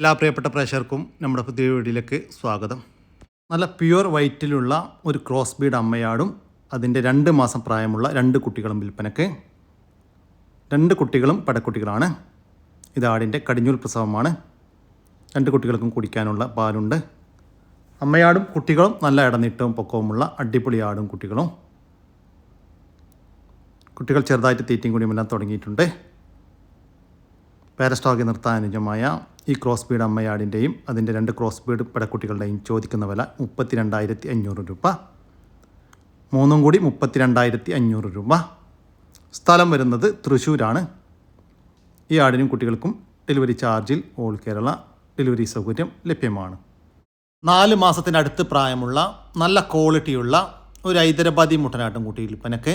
എല്ലാ പ്രിയപ്പെട്ട പ്രേക്ഷകർക്കും നമ്മുടെ പുതിയ വീഡിയോയിലേക്ക് സ്വാഗതം. നല്ല പ്യുവർ വൈറ്റിലുള്ള ഒരു ക്രോസ് ബീഡ് അമ്മയാടും അതിന്റെ രണ്ട് മാസം പ്രായമുള്ള രണ്ട് കുട്ടികളും വിൽപ്പനക്ക് രണ്ട് കുട്ടികളും പടക്കുട്ടികളാണ് ഇത് ആടിന്റെ കടിഞ്ഞൂൽ പ്രസവമാണ്. രണ്ട് കുട്ടികൾക്കും കുടിക്കാനുള്ള പാലുണ്ട്. അമ്മയാടും കുട്ടികളും നല്ല ഇടനീട്ടവും പൊക്കവുമുള്ള അടിപൊളി ആടും കുട്ടികളും. കുട്ടികൾ ചെറുതായിട്ട് തീറ്റയും കുടിയുമെല്ലാം തുടങ്ങിയിട്ടുണ്ട്. പാരസ്റ്റോക്കി നിർത്താനുജമായ ഈ ക്രോസ് ബീഡ് അമ്മയാടിന്റെയും അതിന്റെ രണ്ട് ക്രോസ് ബീഡ് പെടക്കുട്ടികളുടെയും ചോദിക്കുന്ന വില മുപ്പത്തി രണ്ടായിരത്തി അഞ്ഞൂറ് രൂപ. മൂന്നും കൂടി മുപ്പത്തി രണ്ടായിരത്തി അഞ്ഞൂറ് രൂപ. സ്ഥലം വരുന്നത് തൃശ്ശൂരാണ്. ഈ ആടിനും കുട്ടികൾക്കും ഡെലിവറി ചാർജിൽ ഓൾ കേരള ഡെലിവറി സൗകര്യം ലഭ്യമാണ്. നാല് മാസത്തിനടുത്ത് പ്രായമുള്ള നല്ല ക്വാളിറ്റിയുള്ള ഒരു ഹൈദരാബാദി മുട്ടനാട്ടും കുട്ടി വിൽപ്പനക്ക്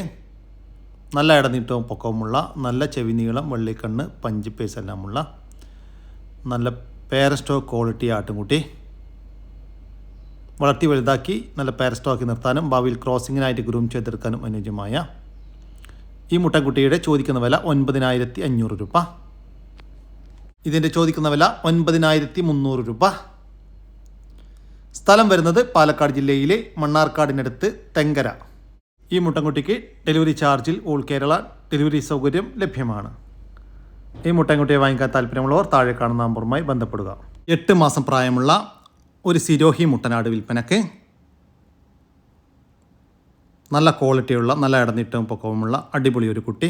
നല്ല ഇടനീട്ടവും പൊക്കവുമുള്ള നല്ല ചെവി നീളം വെള്ളിക്കണ്ണ് പഞ്ച് പേസെല്ലാമുള്ള നല്ല പേരസ്റ്റോ ക്വാളിറ്റി ആട്ടുംകുട്ടി. വളർത്തി വലുതാക്കി നല്ല പേരസ്റ്റോ ആക്കി നിർത്താനും ഭാവിയിൽ ക്രോസിങ്ങിനായിട്ട് ഗ്രൂം ചെയ്തെടുക്കാനും അനുയോജ്യമായ ഈ മുട്ടൻകുട്ടിയുടെ ചോദിക്കുന്ന വില ഒൻപതിനായിരത്തി അഞ്ഞൂറ് രൂപ. ഇതിന്റെ ചോദിക്കുന്ന വില ഒൻപതിനായിരത്തി മുന്നൂറ് രൂപ. സ്ഥലം വരുന്നത് പാലക്കാട് ജില്ലയിലെ മണ്ണാർക്കാടിനടുത്ത് തെങ്കര. ഈ മുട്ടൻകുട്ടിക്ക് ഡെലിവറി ചാർജിൽ ഓൾ കേരള ഡെലിവറി സൗകര്യം ലഭ്യമാണ്. ഈ മുട്ടൻകുട്ടിയെ വാങ്ങിക്കാൻ താല്പര്യമുള്ളവർ താഴെ കാണുന്ന നമ്പറുമായി ബന്ധപ്പെടുക. എട്ട് മാസം പ്രായമുള്ള ഒരു സിരോഹി മുട്ടനാട് വിൽപ്പനക്ക് നല്ല ക്വാളിറ്റിയുള്ള നല്ല ഇടനീട്ടവും പൊക്കവുമുള്ള അടിപൊളി ഒരു കുട്ടി.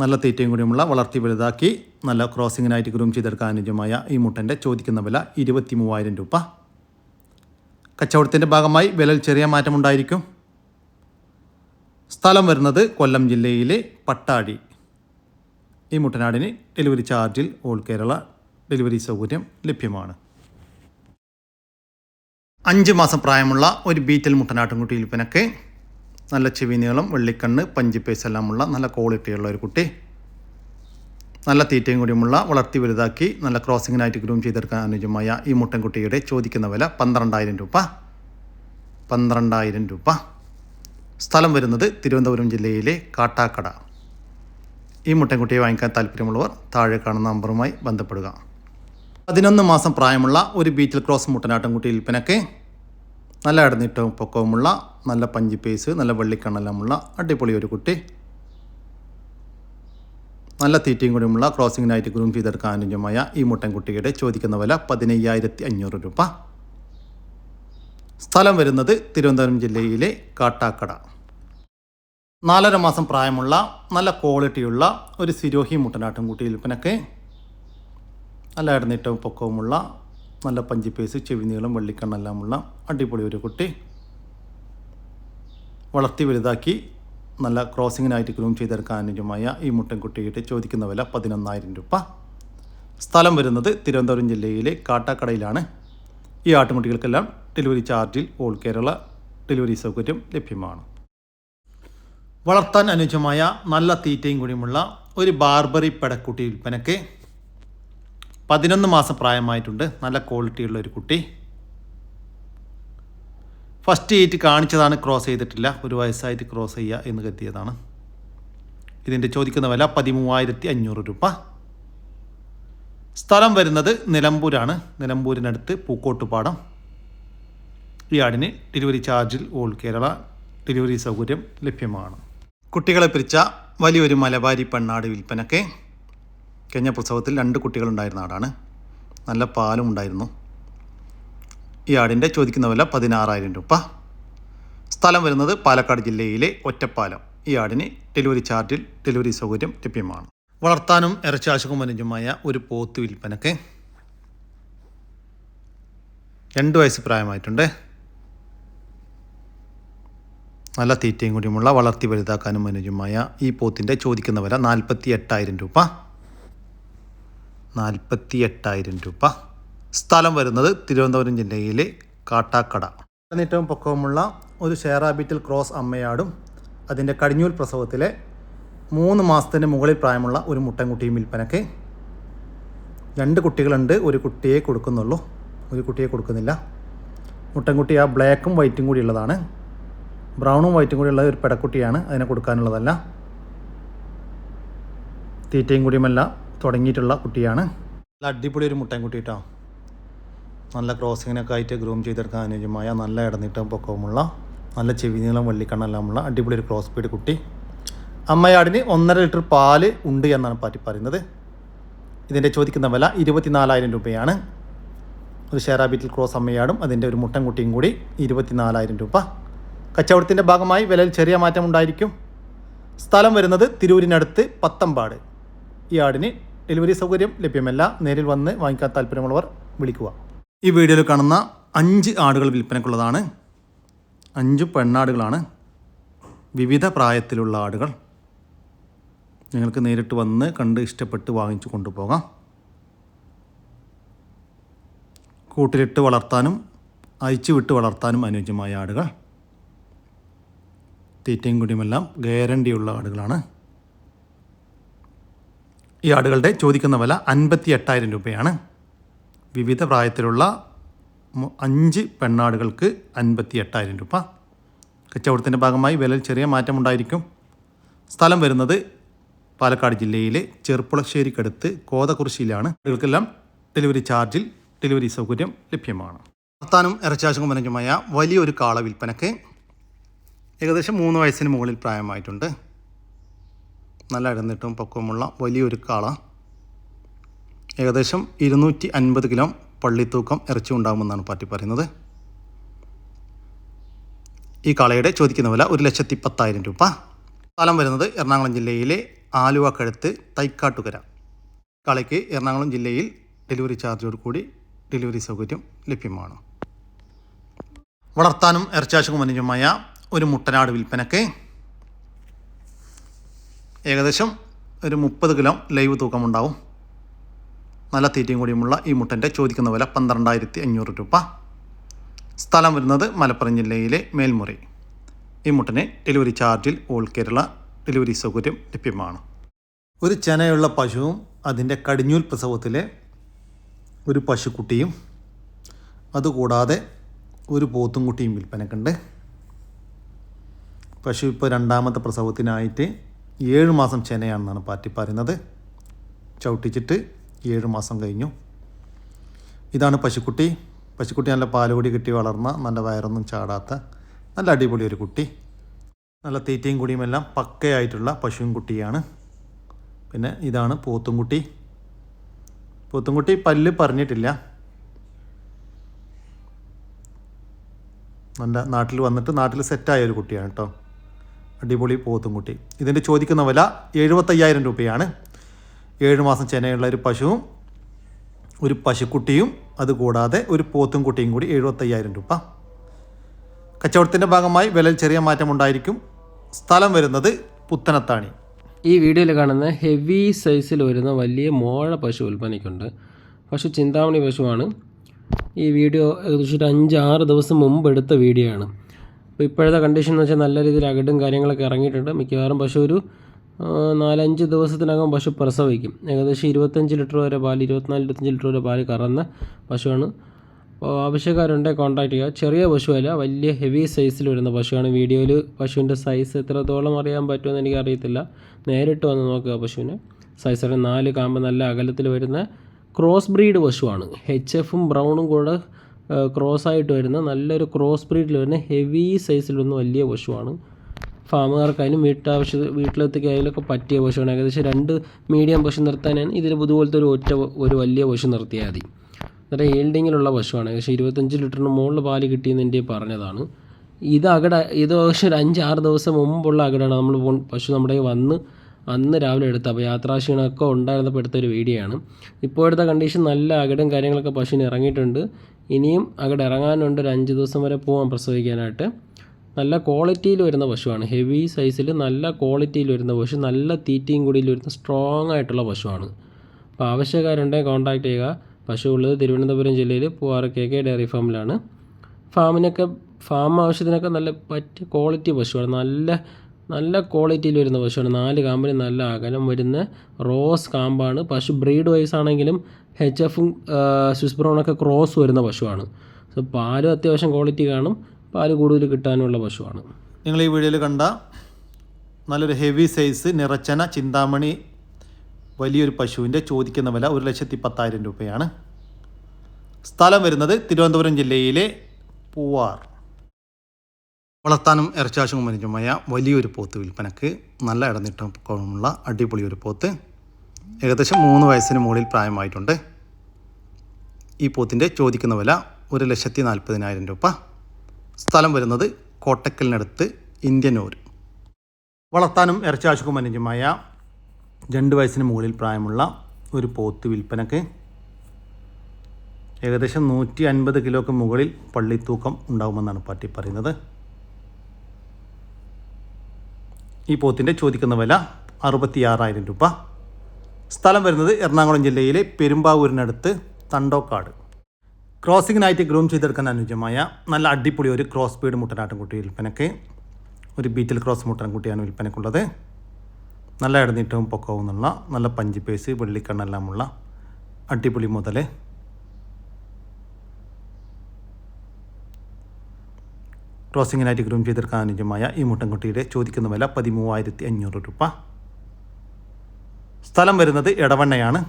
നല്ല തീറ്റയും കൂടിയുമുള്ള വളർത്തി വലുതാക്കി നല്ല ക്രോസിങ്ങിനായിട്ട് ഗ്രൂം ചെയ്തെടുക്കാൻ അനുജമായ ഈ മുട്ടന്റെ ചോദിക്കുന്ന വില ഇരുപത്തി മൂവായിരം രൂപ. കച്ചവടത്തിന്റെ ഭാഗമായി വിലയിൽ ചെറിയ മാറ്റമുണ്ടായിരിക്കും സ്ഥലം വരുന്നത് കൊല്ലം ജില്ലയിലെ പട്ടാഴി. ഈ മുട്ടനാടിന് ഡെലിവറി ചാർജിൽ ഓൾ കേരള ഡെലിവറി സൗകര്യം ലഭ്യമാണ്. അഞ്ച് മാസം പ്രായമുള്ള ഒരു ബീറ്റൽ മുട്ടനാട്ടുംകുട്ടി വിൽപ്പനക്ക് നല്ല ചെവി നീളം വെള്ളിക്കണ്ണ് പഞ്ചിപ്പേസ് എല്ലാമുള്ള നല്ല ക്വാളിറ്റിയുള്ള ഒരു കുട്ടി. നല്ല തീറ്റയും കൂടിയുമുള്ള വളർത്തി വലുതാക്കി നല്ല ക്രോസിങ്ങിനായിട്ട് ഗ്രൂം ചെയ്തെടുക്കാൻ അനുയോജ്യമായ ഈ മുട്ടൻകുട്ടിയുടെ ചോദിക്കുന്ന വില പന്ത്രണ്ടായിരം രൂപ. പന്ത്രണ്ടായിരം രൂപ. സ്ഥലം വരുന്നത് തിരുവനന്തപുരം ജില്ലയിലെ കാട്ടാക്കട. ഈ മുട്ടൻകുട്ടിയെ വാങ്ങിക്കാൻ താല്പര്യമുള്ളവർ താഴെ കാണുന്ന നമ്പറുമായി ബന്ധപ്പെടുക. പതിനൊന്ന് മാസം പ്രായമുള്ള ഒരു ബീറ്റിൽ ക്രോസ് മുട്ടനാട്ടൻകുട്ടി വിൽപ്പനക്ക് നല്ല ഇടനീട്ടവും പൊക്കവുമുള്ള നല്ല പഞ്ചി പേസ് നല്ല വെള്ളിക്കണ്ണെല്ലാമുള്ള അടിപൊളി ഒരു കുട്ടി നല്ല തീറ്റയും കൂടിയുമുള്ള ക്രോസിങ്ങിനായിട്ട് ഗ്രൂം ചെയ്തെടുക്കാൻ അനുയോജ്യമായ ഈ മുട്ടൻകുട്ടിയുടെ ചോദിക്കുന്ന വില പതിനയ്യായിരത്തി അഞ്ഞൂറ് രൂപ. സ്ഥലം വരുന്നത് തിരുവനന്തപുരം ജില്ലയിലെ കാട്ടാക്കട. നാലര മാസം പ്രായമുള്ള നല്ല ക്വാളിറ്റിയുള്ള ഒരു സിരോഹി മുട്ടനാട്ടും കുട്ടി വിൽപ്പനക്ക്. നല്ല ഇടനീട്ടവും പൊക്കവുമുള്ള നല്ല പഞ്ചിപ്പേസ് ചെവിനീളം വെള്ളിക്കണ്ണെല്ലാമുള്ള അടിപൊളി ഒരു കുട്ടി. വളർത്തി വലുതാക്കി നല്ല ക്രോസിങ്ങിനായിട്ട് ഗ്രൂം ചെയ്തെടുക്കാൻ അനുജമായ ഈ മുട്ടൻകുട്ടിയിട്ട് ചോദിക്കുന്ന വില പതിനൊന്നായിരം രൂപ. സ്ഥലം വരുന്നത് തിരുവനന്തപുരം ജില്ലയിലെ കാട്ടാക്കടയിലാണ്. ഈ ആട്ടുമുട്ടികൾക്കെല്ലാം ഡെലിവറി ചാർജിൽ ഓൾ കേരള ഡെലിവറി സൗകര്യം ലഭ്യമാണ്. വളർത്താൻ അനുജമായ നല്ല തീറ്റയും കൂടിയുമുള്ള ഒരു ബാർബറി പെടക്കുട്ടി വിൽപ്പനയ്ക്ക് പതിനൊന്ന് മാസം പ്രായമായിട്ടുണ്ട്. നല്ല ക്വാളിറ്റിയുള്ള ഒരു കുട്ടി. ഫസ്റ്റ് ഏറ്റ് കാണിച്ചതാണ് ക്രോസ് ചെയ്തിട്ടില്ല. ഒരു വയസ്സായിട്ട് ക്രോസ് ചെയ്യുക എന്ന് കരുതിയതാണ്. ഇതിന്റെ ചോദിക്കുന്ന വില പതിമൂവായിരത്തി അഞ്ഞൂറ് രൂപ. സ്ഥലം വരുന്നത് നിലമ്പൂരാണ്. നിലമ്പൂരിനടുത്ത് പൂക്കോട്ടുപാടം. ഈ ആടിന് ഡെലിവറി ചാർജിൽ ഓൾ കേരള ഡെലിവറി സൗകര്യം ലഭ്യമാണ്. കുട്ടികളെ പിരിച്ച വലിയൊരു മലബാരി പെണ്ണാട് വിൽപ്പനയ്ക്ക് കഴിഞ്ഞ പ്രസവത്തിൽ രണ്ട് കുട്ടികളുണ്ടായിരുന്ന ആടാണ്. നല്ല പാലും ഉണ്ടായിരുന്നു. ഈ ആടിന്റെ ചോദിക്കുന്ന വില പതിനാറായിരം രൂപ. സ്ഥലം വരുന്നത് പാലക്കാട് ജില്ലയിലെ ഒറ്റപ്പാലം. ഈ ആടിന് ഡെലിവറി ചാർജിൽ ഡെലിവറി സൗകര്യം ലഭ്യമാണ്. വളർത്താനും ഇറച്ചാശകം അനുജമായ ഒരു പോത്ത് വിൽപ്പനക്ക് രണ്ട് വയസ്സ് പ്രായമായിട്ടുണ്ട്. നല്ല തീറ്റയും കൂടിയുമുള്ള വളർത്തി വലുതാക്കാനും അനുജമായ ഈ പോത്തിന്റെ ചോദിക്കുന്ന വില നാൽപ്പത്തി എട്ടായിരം രൂപ. നാൽപ്പത്തി എട്ടായിരം രൂപ. സ്ഥലം വരുന്നത് തിരുവനന്തപുരം ജില്ലയിലെ കാട്ടാക്കട. ഏറ്റവും പൊക്കവുമുള്ള ഒരു ഷെയറാബിറ്റിൽ ക്രോസ് അമ്മയാടും അതിന്റെ കടിഞ്ഞൂൽ പ്രസവത്തിലെ മൂന്ന് മാസത്തിന് മുകളിൽ പ്രായമുള്ള ഒരു മുട്ടൻകുട്ടിയും വിൽപ്പനയ്ക്ക് രണ്ട് കുട്ടികളുണ്ട് ഒരു കുട്ടിയെ കൊടുക്കുന്നുള്ളൂ. ഒരു കുട്ടിയെ കൊടുക്കുന്നില്ല. മുട്ടൻകുട്ടി ആ ബ്ലാക്കും വൈറ്റും കൂടി ഉള്ളതാണ്. ബ്രൗണും വൈറ്റും കൂടി ഉള്ള ഒരു പെടക്കുട്ടിയാണ് അതിനെ കൊടുക്കാനുള്ളതല്ല. തീറ്റയും കൂടിയുമല്ല തുടങ്ങിയിട്ടുള്ള കുട്ടിയാണ്. അടിപൊളി ഒരു മുട്ടൻകുട്ടി കേട്ടോ. നല്ല ക്രോസിങ്ങിനൊക്കെ ആയിട്ട് ഗ്രൂം ചെയ്തെടുക്കാൻ അനുയോജ്യമായ നല്ല ഇടനീട്ടം പൊക്കവുമുള്ള നല്ല ചെവി നീളം വെള്ളിക്കണ്ണെല്ലാമുള്ള അടിപൊളി ഒരു ക്രോസ് പീഡ് കുട്ടി. അമ്മയാടിന് ഒന്നര ലിറ്റർ പാൽ ഉണ്ട് എന്നാണ് പാറ്റി പറയുന്നത്. ഇതിന്റെ ചോദിക്കുന്ന വില ഇരുപത്തിനാലായിരം രൂപയാണ്. ഒരു ഷെയറാബിറ്റിൽ ക്രോസ് അമ്മയാടും അതിന്റെ ഒരു മുട്ടൻകുട്ടിയും കൂടി ഇരുപത്തിനാലായിരം രൂപ. കച്ചവടത്തിന്റെ ഭാഗമായി വിലയിൽ ചെറിയ മാറ്റം ഉണ്ടായിരിക്കും. സ്ഥലം വരുന്നത് തിരൂരിനടുത്ത് പത്തമ്പാട്. ഈ ആടിന് ഡെലിവറി സൗകര്യം ലഭ്യമല്ല. നേരിൽ വന്ന് വാങ്ങിക്കാൻ താല്പര്യമുള്ളവർ വിളിക്കുക. ഈ വീഡിയോയിൽ കാണുന്ന അഞ്ച് ആടുകൾ വിൽപ്പനക്കുള്ളതാണ് അഞ്ച് പെണ്ണാടുകളാണ് വിവിധ പ്രായത്തിലുള്ള ആടുകൾ. നിങ്ങൾക്ക് നേരിട്ട് വന്ന് കണ്ട് ഇഷ്ടപ്പെട്ട് വാങ്ങിച്ചു കൊണ്ടുപോകാം. കൂട്ടിലിട്ട് വളർത്താനും അയച്ചു വിട്ട് വളർത്താനും അനുയോജ്യമായ ആടുകൾ. തീറ്റയും കുടിയുമെല്ലാം ഗ്യാരണ്ടിയുള്ള ആടുകളാണ്. ഈ ആടുകളുടെ ചോദിക്കുന്ന വില അൻപത്തി എട്ടായിരം രൂപയാണ്. വിവിധ പ്രായത്തിലുള്ള അഞ്ച് പെണ്ണാടുകൾക്ക് അൻപത്തി എട്ടായിരം രൂപ. കച്ചവടത്തിന്റെ ഭാഗമായി വിലയിൽ ചെറിയ മാറ്റമുണ്ടായിരിക്കും. സ്ഥലം വരുന്നത് പാലക്കാട് ജില്ലയിലെ ചെറുപ്പുളശ്ശേരിക്കടുത്ത് കോതകുറിശിയിലാണ് ആളുകൾക്കെല്ലാം ഡെലിവറി ചാർജിൽ ഡെലിവറി സൗകര്യം ലഭ്യമാണ്. വർത്താനം ഇറച്ചാശും മനഞ്ചുമായ വലിയൊരു കാള വിൽപ്പനക്ക് ഏകദേശം മൂന്ന് വയസ്സിന് മുകളിൽ പ്രായമായിട്ടുണ്ട്. നല്ല ഇടന്നിട്ടും പക്വമുള്ള വലിയൊരു കാള. ഏകദേശം ഇരുന്നൂറ്റി അൻപത് കിലോ പള്ളിത്തൂക്കം ഇറച്ചി ഉണ്ടാകുമെന്നാണ് പാർട്ടി പറയുന്നത്. ഈ കാളയുടെ ചോദിക്കുന്ന വില ഒരു ലക്ഷത്തി പത്തായിരം രൂപ. സ്ഥലം വരുന്നത് എറണാകുളം ജില്ലയിലെ ആലുവ കഴുത്ത് തൈക്കാട്ടുകര. കാളയ്ക്ക് എറണാകുളം ജില്ലയിൽ ഡെലിവറി ചാർജോട് കൂടി ഡെലിവറി സൗകര്യം ലഭ്യമാണ്. വളർത്താനും ഇറച്ചാശക്കും അനുജമായ ഒരു മുട്ടനാട് വിൽപ്പനക്ക് ഏകദേശം ഒരു മുപ്പത് കിലോ ലൈവ് തൂക്കമുണ്ടാവും. നല്ല തീറ്റയും കൂടിയുമുള്ള ഈ മുട്ടന്റെ ചോദിക്കുന്ന വില പന്ത്രണ്ടായിരത്തി അഞ്ഞൂറ് രൂപ. സ്ഥലം വരുന്നത് മലപ്പുറം ജില്ലയിലെ മേൽമുറി. ഈ മുട്ടനെ ഡെലിവറി ചാർജിൽ ഓൾ കേരള ഡെലിവറി സൗകര്യം ലഭ്യമാണ്. ഒരു ചെനയുള്ള പശുവും അതിന്റെ കടിഞ്ഞൂൽ പ്രസവത്തിലെ ഒരു പശുക്കുട്ടിയും അതുകൂടാതെ ഒരു പോത്തും കുട്ടിയും വിൽപ്പനക്കുണ്ട്. പശു ഇപ്പോൾ രണ്ടാമത്തെ പ്രസവത്തിനായിട്ട് ഏഴ് മാസം ചെനയാണെന്നാണ് പാറ്റി പറയുന്നത്. ചവിട്ടിച്ചിട്ട് ഏഴ് മാസം കഴിഞ്ഞു. ഇതാണ് പശുക്കുട്ടി. പശുക്കുട്ടി നല്ല പാലുകൂടി കിട്ടി വളർന്ന നല്ല വയറൊന്നും ചാടാത്ത നല്ല അടിപൊളി ഒരു കുട്ടി. നല്ല തീറ്റയും കുടിയുമെല്ലാം പക്കയായിട്ടുള്ള പശുവും കുട്ടിയാണ്. പിന്നെ ഇതാണ് പോത്തുംകുട്ടി. പോത്തുംകുട്ടി പല്ല് പറഞ്ഞിട്ടില്ല. നല്ല നാട്ടിൽ വന്നിട്ട് നാട്ടിൽ സെറ്റായ ഒരു കുട്ടിയാണ് കേട്ടോ. അടിപൊളി പോത്തുംകുട്ടി. ഇതിന്റെ ചോദിക്കുന്ന വില എഴുപത്തയ്യായിരം രൂപയാണ്. ഏഴ് മാസം ചെനയുള്ള ഒരു പശുവും ഒരു പശുക്കുട്ടിയും അതുകൂടാതെ ഒരു പോത്തും കുട്ടിയും കൂടി എഴുപത്തയ്യായിരം രൂപ. കച്ചവടത്തിന്റെ ഭാഗമായി വിലയിൽ ചെറിയ മാറ്റം ഉണ്ടായിരിക്കും. സ്ഥലം വരുന്നത് പുത്തനത്താണി. ഈ വീഡിയോയിൽ കാണുന്ന ഹെവി സൈസിൽ വരുന്ന വലിയ മോഴ പശു വിൽപ്പനയ്ക്കുണ്ട്. പശു ചിന്താമണി പശുവാണ്. ഈ വീഡിയോ ഏകദേശം ഒരു അഞ്ച് ആറ് ദിവസം മുമ്പ് എടുത്ത വീഡിയോ ആണ് അപ്പോൾ ഇപ്പോഴത്തെ കണ്ടീഷൻ എന്ന് വെച്ചാൽ നല്ല രീതിയിൽ അകടും കാര്യങ്ങളൊക്കെ ഇറങ്ങിയിട്ടുണ്ട്. മിക്കവാറും പശു ഒരു നാലഞ്ച് ദിവസത്തിനകം പശു പ്രസവിക്കും. ഏകദേശം ഇരുപത്തഞ്ച് ലിറ്റർ വരെ പാൽ ഇരുപത്തിനാല് ഇരുപത്തഞ്ച് ലിറ്റർ വരെ പാൽ കറന്ന പശുവാണ്. അപ്പോൾ ആവശ്യക്കാരുണ്ടെങ്കിൽ കോൺടാക്ട് ചെയ്യുക. ചെറിയ പശുവല്ല വലിയ ഹെവി സൈസിൽ വരുന്ന പശുവാണ്. വീഡിയോയിൽ പശുവിന്റെ സൈസ് എത്രത്തോളം അറിയാൻ പറ്റുമെന്ന് എനിക്ക് അറിയത്തില്ല നേരിട്ട് വന്ന് നോക്കുക പശുവിനെ. സൈസോടെ നാല് കാമ്പ് നല്ല അകലത്തിൽ വരുന്ന ക്രോസ് ബ്രീഡ് പശുവാണ്. എച്ച് എഫും ബ്രൗണും കൂടെ ക്രോസ് ആയിട്ട് വരുന്ന നല്ലൊരു ക്രോസ് ബ്രീഡിൽ വരുന്ന ഹെവി സൈസിൽ വരുന്ന വലിയ പശുവാണ്. ഫാമുകാർക്കായാലും വീട്ടാവശ്യ വീട്ടിലെത്തിക്കായാലൊക്കെ പറ്റിയ പശുവാണ് ഏകദേശം രണ്ട് മീഡിയം പശു നിർത്താനാണ് ഇതിൽ ഇതുപോലത്തെ ഒരു ഒറ്റ ഒരു വലിയ പശു നിർത്തിയാൽ മതി. എന്നിട്ട് ഏൽഡിങ്ങിലുള്ള പശുവാണ് ഏകദേശം ഇരുപത്തഞ്ച് ലിറ്ററിന് മുകളിൽ പാൽ കിട്ടിയെന്ന് എന്റെ പറഞ്ഞതാണ്. ഇത് അകട ഇത് ഏകദേശം ഒരു അഞ്ച് ആറ് ദിവസം മുമ്പുള്ള അകടാണ് നമ്മൾ പശു നമ്മുടെ വന്ന് അന്ന് രാവിലെ എടുത്ത. അപ്പോൾ യാത്രാക്ഷീണമൊക്കെ ഉണ്ടായിരുന്നപ്പോൾ എടുത്ത ഒരു വീഡിയോ ആണ്. ഇപ്പോഴത്തെ കണ്ടീഷൻ നല്ല അകടും കാര്യങ്ങളൊക്കെ പശുവിന് ഇറങ്ങിയിട്ടുണ്ട്. ഇനിയും അകട് ഇറങ്ങാനുണ്ട്. ഒരു അഞ്ച് ദിവസം വരെ പോകാം പ്രസവിക്കാനായിട്ട്. നല്ല ക്വാളിറ്റിയിൽ വരുന്ന പശുവാണ്. ഹെവി സൈസിൽ നല്ല ക്വാളിറ്റിയിൽ വരുന്ന പശു നല്ല തീറ്റയും കൂടിയിൽ വരുന്ന സ്ട്രോങ് ആയിട്ടുള്ള പശുവാണ്. അപ്പോൾ ആവശ്യക്കാരുണ്ടെങ്കിൽ കോൺടാക്ട് ചെയ്യുക. പശു ഉള്ളത് തിരുവനന്തപുരം ജില്ലയിൽ പൂവാറ് കെ കെ ഡയറി ഫാമിലാണ്. ഫാമിനൊക്കെ ഫാം ആവശ്യത്തിനൊക്കെ നല്ല പറ്റിയ ക്വാളിറ്റി പശുവാണ്. നല്ല നല്ല ക്വാളിറ്റിയിൽ വരുന്ന പശുവാണ്. നാല് കാമ്പിന് നല്ല അകലം വരുന്ന റോസ് കാമ്പാണ്. പശു ബ്രീഡ് വൈസ് ആണെങ്കിലും എച്ച് എഫും സ്വിസ് ബ്രൗണൊക്കെ ക്രോസ് വരുന്ന പശുവാണ്. സോ പാലും അത്യാവശ്യം ക്വാളിറ്റി കാണും. പാൽ കൂടുതൽ കിട്ടാനുള്ള പശുവാണ്. നിങ്ങൾ ഈ വീഡിയോയിൽ കണ്ട നല്ലൊരു ഹെവി സൈസ് നിറച്ചന ചിന്താമണി വലിയൊരു പശുവിന്റെ ചോദിക്കുന്ന വില ഒരു ലക്ഷത്തി പത്തായിരം രൂപയാണ്. സ്ഥലം വരുന്നത് തിരുവനന്തപുരം ജില്ലയിലെ പൂവാർ. വളർത്താനും ഇറച്ചാശും മനുജമായ വലിയൊരു പോത്ത് വിൽപ്പനക്ക് നല്ല ഇടനീട്ടമുള്ള അടിപൊളി ഒരു പോത്ത്. ഏകദേശം മൂന്ന് വയസ്സിന് മുകളിൽ പ്രായമായിട്ടുണ്ട്. ഈ പോത്തിന്റെ ചോദിക്കുന്ന വില ഒരു ലക്ഷത്തി നാൽപ്പതിനായിരം രൂപ. സ്ഥലം വരുന്നത് കോട്ടക്കലിനടുത്ത് ഇന്ത്യനൂർ. വളർത്താനും ഇറച്ചാശുക്കും അനുജമായ രണ്ട് വയസ്സിന് മുകളിൽ പ്രായമുള്ള ഒരു പോത്ത് വിൽപ്പനക്ക് ഏകദേശം നൂറ്റി അൻപത് കിലോക്ക് മുകളിൽ പള്ളിത്തൂക്കം ഉണ്ടാകുമെന്നാണ് പാർട്ടി പറയുന്നത്. ഈ പോത്തിന്റെ ചോദിക്കുന്ന വില അറുപത്തിയാറായിരം രൂപ. സ്ഥലം വരുന്നത് എറണാകുളം ജില്ലയിലെ പെരുമ്പാവൂരിനടുത്ത് തണ്ടോക്കാട്. ക്രോസിങ്ങിനായിട്ട് ഗ്രൂം ചെയ്തെടുക്കാൻ അനുയോജ്യമായ നല്ല അടിപൊളി ഒരു ക്രോസ് ബീഡ് മുട്ടനാട്ടിൻകുട്ടി വിൽപ്പനയ്ക്ക്. ഒരു ബീറ്റിൽ ക്രോസ് മുട്ടൻകുട്ടിയാണ് വിൽപ്പനയ്ക്കുള്ളത്. നല്ല ഇടനീട്ടവും പൊക്കവും എന്നുള്ള നല്ല പഞ്ചി പേസ് വെള്ളിക്കണ്ണെല്ലാമുള്ള അടിപൊളി മുതൽ ക്രോസിങ്ങിനായിട്ട് ഗ്രൂം ചെയ്തെടുക്കാൻ അനുജമായ ഈ മുട്ടൻകുട്ടിയുടെ ചോദിക്കുന്ന വില പതിമൂവായിരത്തി അഞ്ഞൂറ് രൂപ. സ്ഥലം വരുന്നത് എടവണ്ണയാണ്.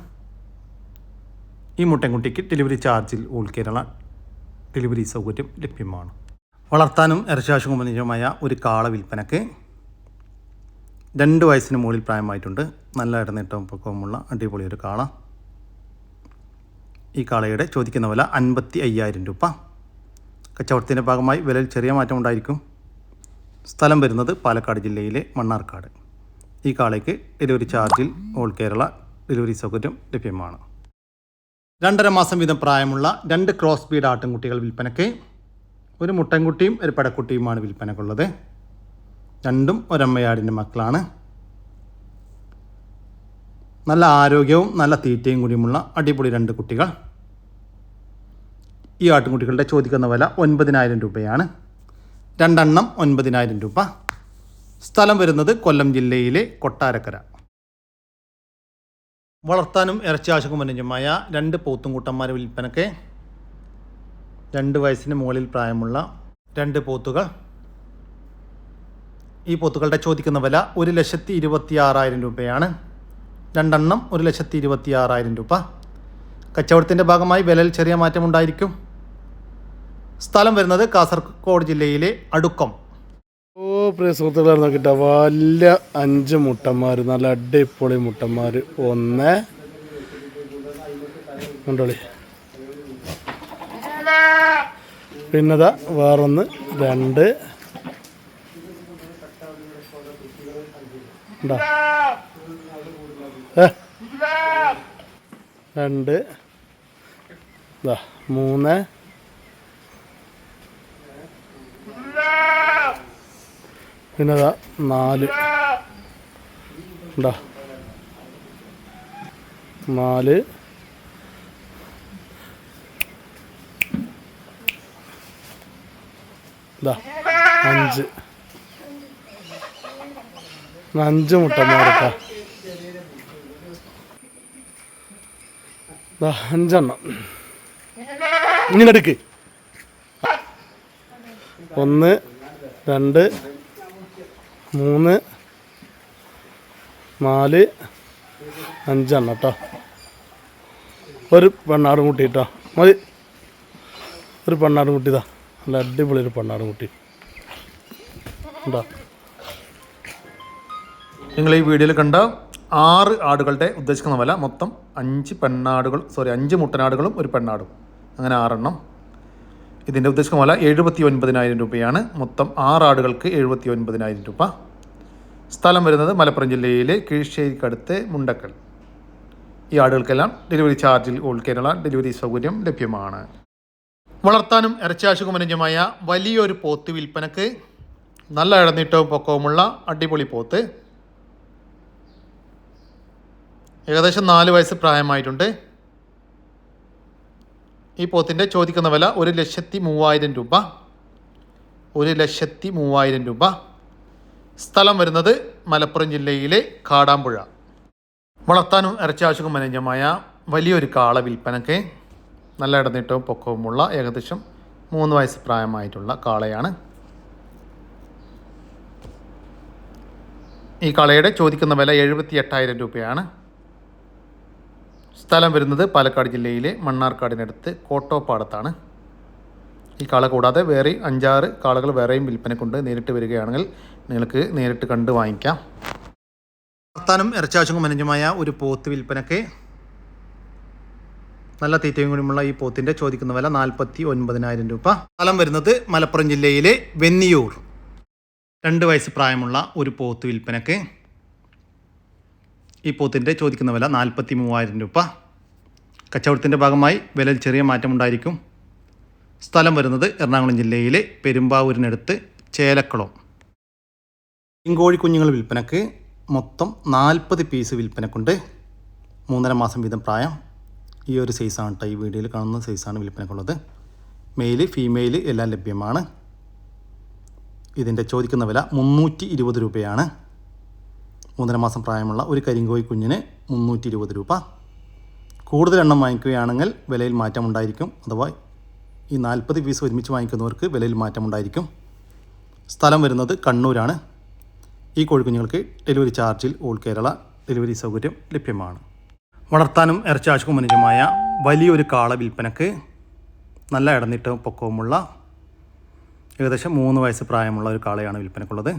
ഈ മുട്ടൻകുട്ടിക്ക് ഡെലിവറി ചാർജിൽ ഓൾ കേരള ഡെലിവറി സൗകര്യം ലഭ്യമാണ്. വളർത്താനും ഇറച്ചാശുക്കും കുമ്പനീയമായ ഒരു കാള വിൽപ്പനക്ക് രണ്ട് വയസ്സിന് മുകളിൽ പ്രായമായിട്ടുണ്ട്. നല്ല ഇടനേറ്റവും പൊക്കവുമുള്ള അടിപൊളി ഒരു കാള. ഈ കാളയുടെ ചോദിക്കുന്ന വില അൻപത്തി അയ്യായിരം രൂപ. കച്ചവടത്തിന്റെ ഭാഗമായി വിലയിൽ ചെറിയ മാറ്റം ഉണ്ടായിരിക്കും. സ്ഥലം വരുന്നത് പാലക്കാട് ജില്ലയിലെ മണ്ണാർക്കാട്. ഈ കാളയ്ക്ക് ഡെലിവറി ചാർജിൽ ഓൾ കേരള ഡെലിവറി സൗകര്യം ലഭ്യമാണ്. രണ്ടര മാസം വീതം പ്രായമുള്ള രണ്ട് ക്രോസ് ബീഡ് ആട്ടിൻകുട്ടികൾ വിൽപ്പനയ്ക്ക് ഒരു മുട്ടൻകുട്ടിയും ഒരു പെടക്കുട്ടിയുമാണ് വിൽപ്പനക്കുള്ളത് രണ്ടും ഒരമ്മയാടിന്റെ മക്കളാണ്. നല്ല ആരോഗ്യവും നല്ല തീറ്റയും കൂടിയുമുള്ള അടിപൊളി രണ്ട് കുട്ടികൾ. ഈ ആട്ടിൻകുട്ടികളുടെ ചോദിക്കുന്ന വില ഒൻപതിനായിരം രൂപയാണ്. രണ്ടെണ്ണം ഒൻപതിനായിരം രൂപ. സ്ഥലം വരുന്നത് കൊല്ലം ജില്ലയിലെ കൊട്ടാരക്കര. വളർത്താനും ഇറച്ചി ആശുക്കും അനുജമായ രണ്ട് പോത്തുംകൂട്ടന്മാർ വിൽപ്പനക്ക് രണ്ട് വയസ്സിന് മുകളിൽ പ്രായമുള്ള രണ്ട് പോത്തുകൾ. ഈ പോത്തുകളുടെ ചോദിക്കുന്ന വില ഒരു ലക്ഷത്തി ഇരുപത്തി ആറായിരം രൂപയാണ്. രണ്ടെണ്ണം ഒരു ലക്ഷത്തി ഇരുപത്തി ആറായിരം രൂപ. കച്ചവടത്തിന്റെ ഭാഗമായി വിലയിൽ ചെറിയ മാറ്റമുണ്ടായിരിക്കും. സ്ഥലം വരുന്നത് കാസർഗോഡ് ജില്ലയിലെ അടുക്കം. പ്രിയ സുഹൃത്തുക്കളെ നോക്കിയിട്ട് വലിയ അഞ്ച് മുട്ടന്മാർ നല്ല അടിപൊളി മുട്ടന്മാർ ഒന്ന്. കണ്ടോളി. പിന്നതാ വേറൊന്ന്. രണ്ട്. രണ്ട്. ഇതാ മൂന്ന്. പിന്നെ നാല്. ഉണ്ടാ നാല്. അഞ്ച്. അഞ്ച് മുട്ടന്മാരട്ടാ ദാ അഞ്ചെണ്ണം. ഇങ്ങനെ എടുക്ക്. ഒന്ന് രണ്ട് മൂന്ന് നാല് അഞ്ചെണ്ണം കേട്ടോ. ഒരു പെണ്ണാടും കുട്ടി കേട്ടോ. മതി. ഒരു പെണ്ണാടും കുട്ടി ഇതാ. നല്ല അടിപൊളി ഒരു പെണ്ണാടും കുട്ടി. നിങ്ങൾ ഈ വീഡിയോയിൽ കണ്ട ആറ് ആടുകളുടെ ഉദ്ദേശിക്കുന്ന വില മൊത്തം അഞ്ച് പെണ്ണാടുകൾ സോറി അഞ്ച് മുട്ടനാടുകളും ഒരു പെണ്ണാടും. അങ്ങനെ ആറെണ്ണം. ഇതിന്റെ ഉദ്ദേശിക്കുന്ന വില എഴുപത്തി ഒൻപതിനായിരം രൂപയാണ്. മൊത്തം ആറ് ആടുകൾക്ക് എഴുപത്തി ഒൻപതിനായിരം രൂപ. സ്ഥലം വരുന്നത് മലപ്പുറം ജില്ലയിലെ കീഴ്ശ്ശേരിക്കടുത്ത് മുണ്ടക്കൽ. ഈ ആടുകൾക്കെല്ലാം ഡെലിവറി ചാർജിൽ ഓൾ കേരള ഡെലിവറി സൗകര്യം ലഭ്യമാണ്. വളർത്താനും ഇറച്ചിയാശുകുമനുജമായ വലിയൊരു പോത്ത് വിൽപ്പനക്ക് നല്ല ഇടനീട്ടവും പൊക്കവുമുള്ള അടിപൊളി പോത്ത്. ഏകദേശം നാല് വയസ്സ് പ്രായമായിട്ടുണ്ട്. ഈ പോത്തിന്റെ ചോദിക്കുന്ന വില ഒരു ലക്ഷത്തി മൂവായിരം രൂപ. ഒരു ലക്ഷത്തി മൂവായിരം രൂപ. സ്ഥലം വരുന്നത് മലപ്പുറം ജില്ലയിലെ കാടാമ്പുഴ. വളർത്താനും ഇറച്ചാശുക്കും അനുജമായ വലിയൊരു കാള വിൽപ്പനക്ക് നല്ല ഇടനീട്ടവും പൊക്കവുമുള്ള ഏകദേശം മൂന്ന് വയസ്സ് പ്രായമായിട്ടുള്ള കാളയാണ്. ഈ കാളയുടെ ചോദിക്കുന്ന വില എഴുപത്തി എട്ടായിരം രൂപയാണ്. സ്ഥലം വരുന്നത് പാലക്കാട് ജില്ലയിലെ മണ്ണാർക്കാടിനടുത്ത് കോട്ടോപ്പാടത്താണ്. ഈ കാള കൂടാതെ വേറെ അഞ്ചാറ് കാളകൾ വേറെയും വിൽപ്പനക്കുണ്ട് നേരിട്ട് വരികയാണെങ്കിൽ നിങ്ങൾക്ക് നേരിട്ട് കണ്ട് വാങ്ങിക്കാം. വർത്താനം ഇറച്ചാശങ്കും മനഞ്ചുമായ ഒരു പോത്ത് വിൽപ്പനക്ക് നല്ല തീറ്റയും കൂടിയുമുള്ള ഈ പോത്തിന്റെ ചോദിക്കുന്ന വില നാൽപ്പത്തി ഒൻപതിനായിരം രൂപ. സ്ഥലം വരുന്നത് മലപ്പുറം ജില്ലയിലെ വെന്നിയൂർ. രണ്ട് വയസ്സ് പ്രായമുള്ള ഒരു പോത്ത് വിൽപ്പനക്ക് ഈ പോത്തിന്റെ ചോദിക്കുന്ന വില നാൽപ്പത്തി മൂവായിരം രൂപ. കച്ചവടത്തിന്റെ ഭാഗമായി വിലയിൽ ചെറിയ മാറ്റമുണ്ടായിരിക്കും. സ്ഥലം വരുന്നത് എറണാകുളം ജില്ലയിലെ പെരുമ്പാവൂരിനടുത്ത് ചേലക്കുളം. ഇങ്കോഴി കുഞ്ഞുങ്ങൾ വിൽപ്പനക്ക് മൊത്തം നാൽപ്പത് പീസ് വിൽപ്പനക്കുണ്ട്. മൂന്നര മാസം വീതം പ്രായം. ഈ ഒരു സൈസാണ് കേട്ടോ ഈ വീഡിയോയിൽ കാണുന്ന സൈസാണ് വിൽപ്പനക്കുള്ളത്. മെയിൽ ഫീമെയിൽ എല്ലാം ലഭ്യമാണ്. ഇതിന്റെ ചോദിക്കുന്ന വില മുന്നൂറ്റി ഇരുപത് രൂപയാണ്. മൂന്നര മാസം പ്രായമുള്ള ഒരു കരിങ്കോയി കുഞ്ഞിന് മുന്നൂറ്റി ഇരുപത് രൂപ. കൂടുതൽ എണ്ണം വാങ്ങിക്കുകയാണെങ്കിൽ വിലയിൽ മാറ്റമുണ്ടായിരിക്കും. അഥവാ ഈ നാൽപ്പത് പീസ് ഒരുമിച്ച് വാങ്ങിക്കുന്നവർക്ക് വിലയിൽ മാറ്റമുണ്ടായിരിക്കും. സ്ഥലം വരുന്നത് കണ്ണൂരാണ്. ഈ കോഴിക്കുഞ്ഞുങ്ങൾക്ക് ഡെലിവറി ചാർജിൽ ഓൾ കേരള ഡെലിവറി സൗകര്യം ലഭ്യമാണ്. വളർത്താനും ഇറച്ചാശുക്കും അനുജമായ വലിയൊരു കാള വിൽപ്പനക്ക് നല്ല ഇടന്നിട്ടവും പൊക്കവുമുള്ള ഏകദേശം മൂന്ന് വയസ്സ് പ്രായമുള്ള ഒരു കാളയാണ് വിൽപ്പനക്കുള്ളത്.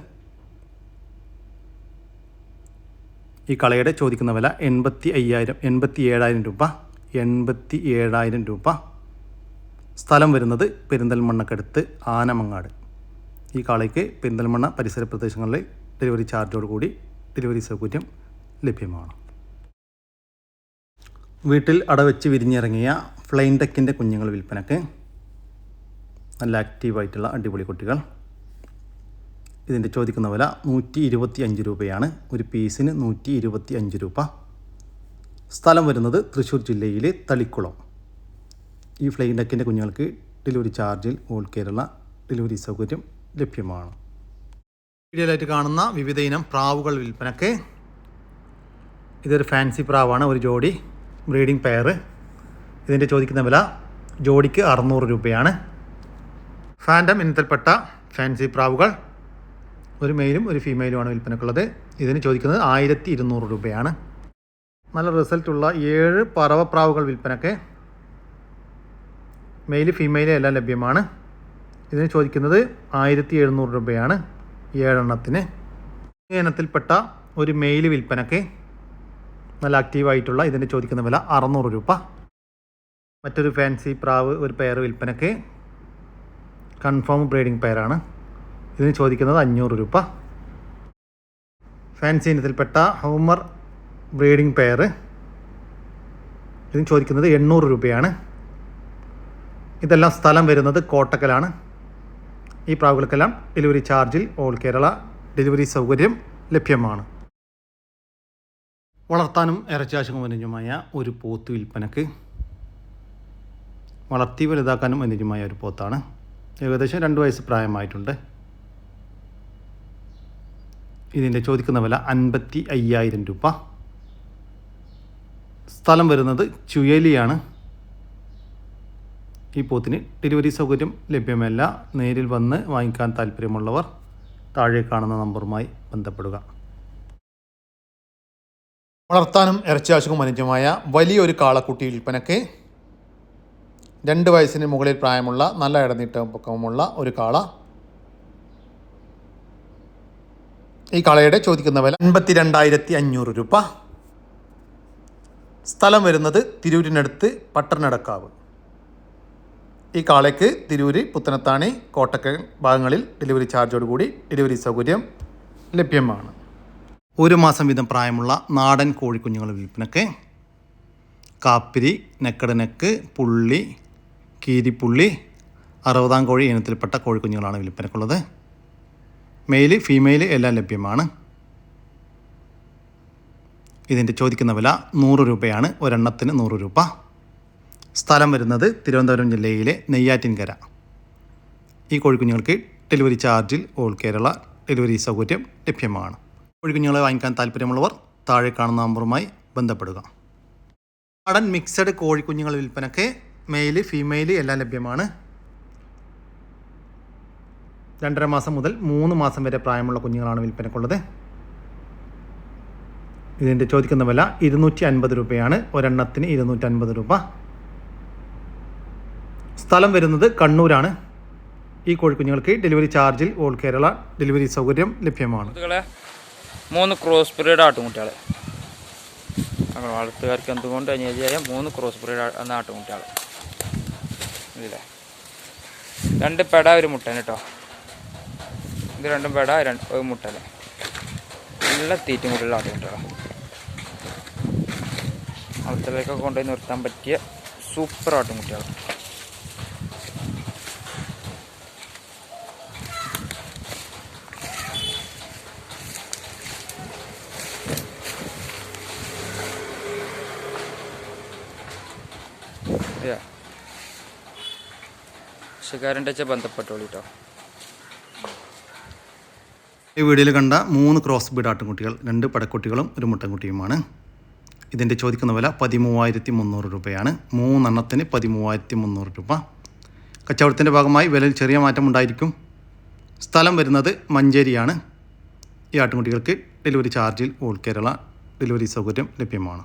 ഈ കളയുടെ ചോദിക്കുന്ന വില എൺപത്തി അയ്യായിരം എൺപത്തി ഏഴായിരം രൂപ എൺപത്തി ഏഴായിരം രൂപ. സ്ഥലം വരുന്നത് പെരിന്തൽമണ്ണക്കടുത്ത് ആനമങ്ങാട്. ഈ കാളയ്ക്ക് പെരിന്തൽമണ്ണ പരിസര പ്രദേശങ്ങളിൽ ഡെലിവറി ചാർജോട് കൂടി ഡെലിവറി സൗകര്യം ലഭ്യമാണ്. വീട്ടിൽ അടവെച്ച് വിരിഞ്ഞിറങ്ങിയ ഫ്ലൈൻ ടെക്കിന്റെ കുഞ്ഞുങ്ങൾ വിൽപ്പനക്ക് നല്ല ആക്റ്റീവായിട്ടുള്ള അടിപൊളി കുട്ടികൾ. ഇതിന്റെ ചോദിക്കുന്ന വില നൂറ്റി ഇരുപത്തി അഞ്ച് രൂപയാണ്. ഒരു പീസിന് നൂറ്റി ഇരുപത്തി അഞ്ച് രൂപ. സ്ഥലം വരുന്നത് തൃശ്ശൂർ ജില്ലയിലെ തളിക്കുളം. ഈ ഫ്ലൈ ഡക്കിന്റെ കുഞ്ഞുങ്ങൾക്ക് ഡെലിവറി ചാർജിൽ ഓൾ കേരള ഡെലിവറി സൗകര്യം ലഭ്യമാണ്. വീഡിയോയിലായിട്ട് കാണുന്ന വിവിധ ഇനം പ്രാവുകൾ വിൽപ്പനക്ക് ഇതൊരു ഫാൻസി പ്രാവാണ് ഒരു ജോഡി ബ്രീഡിംഗ് പെയർ ഇതിന്റെ ചോദിക്കുന്ന വില ജോഡിക്ക് അറുന്നൂറ് രൂപയാണ്. ഫാന്റം ഇനത്തിൽപ്പെട്ട ഫാൻസി പ്രാവുകൾ ഒരു മെയിലും ഒരു ഫീമെയിലുമാണ് വിൽപ്പനക്കുള്ളത്. ഇതിന് ചോദിക്കുന്നത് ആയിരത്തി ഇരുന്നൂറ് രൂപയാണ്. നല്ല റിസൾട്ടുള്ള ഏഴ് പറവപ്രാവുകൾ വിൽപ്പനക്ക് മെയിൽ ഫീമെയിൽ എല്ലാം ലഭ്യമാണ്. ഇതിന് ചോദിക്കുന്നത് ആയിരത്തി എഴുന്നൂറ് രൂപയാണ്. ഏഴെണ്ണത്തിന്. ഇനത്തിൽപ്പെട്ട ഒരു മെയിൽ വിൽപ്പനക്ക് നല്ല ആക്റ്റീവായിട്ടുള്ള ഇതിന്റെ ചോദിക്കുന്ന വില അറുന്നൂറ് രൂപ. മറ്റൊരു ഫാൻസി പ്രാവ് ഒരു പെയർ വിൽപ്പനക്ക് കൺഫേം ബ്രീഡിംഗ് പെയറാണ് ഇതിന് ചോദിക്കുന്നത് അഞ്ഞൂറ് രൂപ. ഫാൻസി ഇനത്തിൽപ്പെട്ട ഹോമർ ബ്രീഡിംഗ് പെയർ ഇതിന് ചോദിക്കുന്നത് എണ്ണൂറ് രൂപയാണ്. ഇതെല്ലാം സ്ഥലം വരുന്നത് കോട്ടക്കലാണ്. ഈ പ്രാവുകൾക്കെല്ലാം ഡെലിവറി ചാർജിൽ ഓൾ കേരള ഡെലിവറി സൗകര്യം ലഭ്യമാണ്. വളർത്താനും ഇറച്ചാശും അനുജമായ ഒരു പോത്ത് വിൽപ്പനക്ക് വളർത്തി വലുതാക്കാനും അനുജമായ ഒരു പോത്താണ്. ഏകദേശം രണ്ട് വയസ്സ് പ്രായമായിട്ടുണ്ട്. ഇതിന്റെ ചോദിക്കുന്ന വില അൻപത്തി അയ്യായിരം രൂപ. സ്ഥലം വരുന്നത് ചുയലിയാണ് ഈ പോത്തിന് ഡെലിവറി സൗകര്യം ലഭ്യമല്ല. നേരിൽ വന്ന് വാങ്ങിക്കാൻ താല്പര്യമുള്ളവർ താഴെ കാണുന്ന നമ്പറുമായി ബന്ധപ്പെടുക. വളർത്താനും ഇറച്ചിയാശുക്കും അനുജമായ വലിയൊരു കാളക്കുട്ടി വിൽപ്പനക്ക് രണ്ട് വയസ്സിന് മുകളിൽ പ്രായമുള്ള നല്ല ഇടനീട്ടവും പൊക്കവുമുള്ള ഒരു കാള. ഈ കാളയുടെ ചോദിക്കുന്ന വില അൻപത്തി രണ്ടായിരത്തി അഞ്ഞൂറ് രൂപ. സ്ഥലം വരുന്നത് തിരൂരിനടുത്ത് പട്ടർനടക്കാവ് ഈ കാളയ്ക്ക് തിരൂര് പുത്തനത്താണി കോട്ടക്കൽ ഭാഗങ്ങളിൽ ഡെലിവറി ചാർജോട് കൂടി ഡെലിവറി സൗകര്യം ലഭ്യമാണ്. ഒരു മാസം വീതം പ്രായമുള്ള നാടൻ കോഴിക്കുഞ്ഞുങ്ങളുടെ വിൽപ്പനക്ക് കാപ്പിരി നെക്കടനെക്ക് പുള്ളി കീരിപ്പുള്ളി അറുപതാം കോഴി ഇനത്തിൽപ്പെട്ട കോഴിക്കുഞ്ഞുങ്ങളാണ് വിൽപ്പനക്കുള്ളത്. മെയിൽ ഫീമെയിൽ എല്ലാം ലഭ്യമാണ്. ഇതിന്റെ ചോദിക്കുന്ന വില നൂറ് രൂപയാണ്. ഒരെണ്ണത്തിന് നൂറ് രൂപ. സ്ഥലം വരുന്നത് തിരുവനന്തപുരം ജില്ലയിലെ നെയ്യാറ്റിൻകര. ഈ കോഴിക്കുഞ്ഞുങ്ങൾക്ക് ഡെലിവറി ചാർജിൽ ഓൾ കേരള ഡെലിവറി സൗകര്യം ലഭ്യമാണ്. കോഴിക്കുഞ്ഞുങ്ങളെ വാങ്ങിക്കാൻ താല്പര്യമുള്ളവർ താഴെ കാണുന്ന നമ്പറുമായി ബന്ധപ്പെടുക. നാടൻ മിക്സഡ് കോഴിക്കുഞ്ഞുങ്ങൾ വിൽപ്പനയ്ക്ക് മെയിൽ ഫീമെയിൽ എല്ലാം ലഭ്യമാണ്. രണ്ടര മാസം മുതൽ മൂന്ന് മാസം വരെ പ്രായമുള്ള കുഞ്ഞുങ്ങളാണ് വിൽപ്പനക്കുള്ളത്. ഇതിന്റെ ചോദിക്കുന്ന വില ഇരുന്നൂറ്റി അൻപത് രൂപയാണ്. ഒരെണ്ണത്തിന് ഇരുന്നൂറ്റി അൻപത് രൂപ. സ്ഥലം വരുന്നത് കണ്ണൂരാണ്. ഈ കോഴിക്കുഞ്ഞുങ്ങൾക്ക് ഡെലിവറി ചാർജിൽ ഓൾ കേരള ഡെലിവറി സൗകര്യം ലഭ്യമാണ്. മൂന്ന് ക്രോസ് ബ്രീഡ് ആട്ടുമുട്ടികൾ ഞങ്ങൾ വളർത്തുകാർക്ക് എന്തുകൊണ്ട് അനുയോജ്യമായ മൂന്ന് ക്രോസ് ബ്രീഡ് എന്ന ആട്ടുമുട്ടികൾ ഇല്ലേ? രണ്ട് പെട ഒരു മുട്ടന് കേട്ടോ. ഇത് രണ്ടും പെട രണ്ട് ഒരു മുട്ടൽ നല്ല തീറ്റുമുട്ടുള്ള ആട്ടുമുട്ടികളാണ് വളർത്തലേക്കൊക്കെ കൊണ്ടുപോയി നിർത്താൻ പറ്റിയ സൂപ്പർ ആട്ടുമുട്ടികൾ കൃഷിക്കാരന്റെ വെച്ചാൽ ബന്ധപ്പെട്ടോളൂ കേട്ടോ ഈ വീഡിയോയിൽ കണ്ട മൂന്ന് ക്രോസ് ബീഡ് ആട്ടുംകുട്ടികൾ രണ്ട് പടക്കുട്ടികളും ഒരു മുട്ടൻകുട്ടിയുമാണ്. ഇതിന്റെ ചോദിക്കുന്ന വില പതിമൂവായിരത്തി മുന്നൂറ് രൂപയാണ്. മൂന്നെണ്ണത്തിന് പതിമൂവായിരത്തി മുന്നൂറ് രൂപ. കച്ചവടത്തിന്റെ ഭാഗമായി വിലയിൽ ചെറിയ മാറ്റം ഉണ്ടായിരിക്കും. സ്ഥലം വരുന്നത് മഞ്ചേരിയാണ്. ഈ ആട്ടുംകുട്ടികൾക്ക് ഡെലിവറി ചാർജിൽ ഓൾ കേരള ഡെലിവറി സൗകര്യം ലഭ്യമാണ്.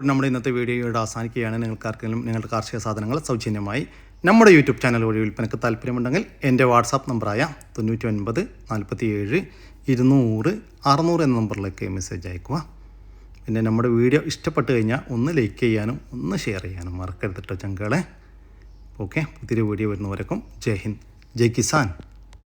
നമ്മുടെ ഇന്നത്തെ വീഡിയോ വീഡിയോയുടെ അവസാനിക്കുകയാണ്. നിങ്ങൾക്കാർക്കെങ്കിലും നിങ്ങളുടെ കാർഷിക സാധനങ്ങൾ സൗജന്യമായി നമ്മുടെ യൂട്യൂബ് ചാനൽ വഴി വിൽപ്പനയ്ക്ക് താല്പര്യമുണ്ടെങ്കിൽ എന്റെ വാട്സാപ്പ് നമ്പറായ തൊണ്ണൂറ്റി ഒൻപത് നാൽപ്പത്തി ഏഴ് ഇരുന്നൂറ് അറുന്നൂറ് എന്ന നമ്പറിലേക്ക് മെസ്സേജ് അയക്കുക പിന്നെ നമ്മുടെ വീഡിയോ ഇഷ്ടപ്പെട്ട് കഴിഞ്ഞാൽ ഒന്ന് ലൈക്ക് ചെയ്യാനും ഒന്ന് ഷെയർ ചെയ്യാനും മറക്കരുത് കേട്ടോ ഓക്കെ പുതിയൊരു വീഡിയോ വരുന്നവരക്കും ജയ് ഹിന്ദ്. ജയ് കിസാൻ.